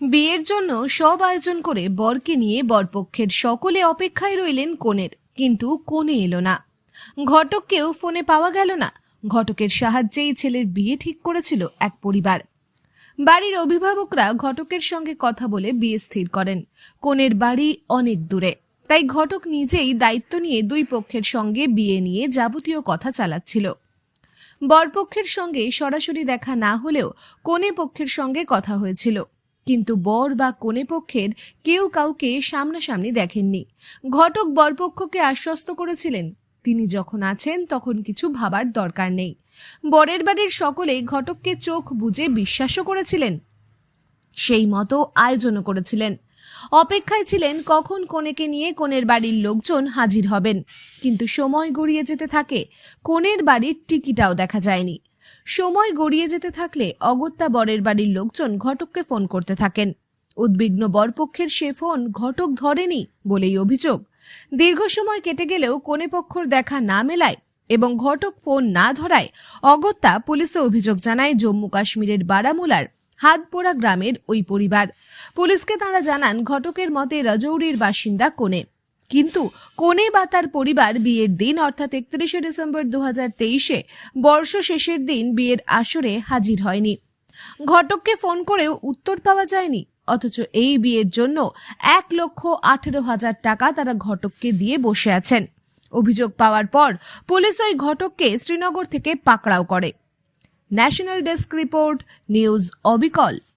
বিয়ের জন্য সব আয়োজন করে বরকে নিয়ে বরপক্ষের সকলে অপেক্ষায় রইলেন কনের, কিন্তু কোণে এলো না। ঘটককেও ফোনে পাওয়া গেল না। ঘটকের সাহায্যেই ছেলের বিয়ে ঠিক করেছিল এক পরিবার। বাড়ির অভিভাবকরা ঘটকের সঙ্গে কথা বলে বিয়ে স্থির করেন। কনের বাড়ি অনেক দূরে। তাই ঘটক নিজেই দায়িত্ব নিয়ে দুই পক্ষের সঙ্গে বিয়ে নিয়ে যাবতীয় কথা চালাচ্ছিল। বরপক্ষের সঙ্গে সরাসরি দেখা না হলেও কনে পক্ষের সঙ্গে কথা হয়েছিল। কিন্তু বর বা কনে পক্ষের কেউ কাউকে সামনাসামনি দেখেননি। ঘটক বরপক্ষকে আশ্বস্ত করেছিলেন। তিনি যখন আছেন, তখন কিছু ভাবার দরকার নেই। বরের বাড়ির সকলে ঘটককে চোখ বুজে বিশ্বাসও করেছিলেন। সেই মতো আয়োজনও করেছিলেন। অপেক্ষায় ছিলেন কখন কনেকে নিয়ে কনের বাড়ির লোকজন হাজির হবেন। কিন্তু সময় গড়িয়ে যেতে থাকে, কনের বাড়ির টিকিটাও দেখা যায়নি। সময় গড়িয়ে যেতে থাকলে অগত্যা বরের বাড়ির লোকজন ঘটককে ফোন করতে থাকেন। উদ্বিগ্ন বরপক্ষের সে ফোন ঘটক ধরেনি বলেই অভিযোগ। দীর্ঘ সময় কেটে গেলেও কনে পক্ষর দেখা না মেলায় এবং ঘটক ফোন না ধরায় অগত্যা পুলিশে অভিযোগ জানায় জম্মু কাশ্মীরের বারামুলার হাতপোড়া গ্রামের ওই পরিবার। পুলিশকে তারা জানান, ঘটকের মতে রাজৌরির বাসিন্দা কোনে কিন্তু কোনে বা তার পরিবার বিয়ের দিন, অর্থাৎ একত্রিশে ডিসেম্বর দু হাজার তেইশে বর্ষ শেষের দিন বিয়ের আসরে হাজির হয়নি। ঘটককে ফোন করেও উত্তর পাওয়া যায়নি, অথচ এই বিয়ের জন্য এক লক্ষ আঠেরো হাজার টাকা তারা ঘটককে দিয়ে বসে আছেন। অভিযোগ পাওয়ার পর পুলিশ ওই ঘটককে শ্রীনগর থেকে পাকড়াও করে। ন্যাশনাল ডেস্ক রিপোর্ট, নিউজ অবিকল।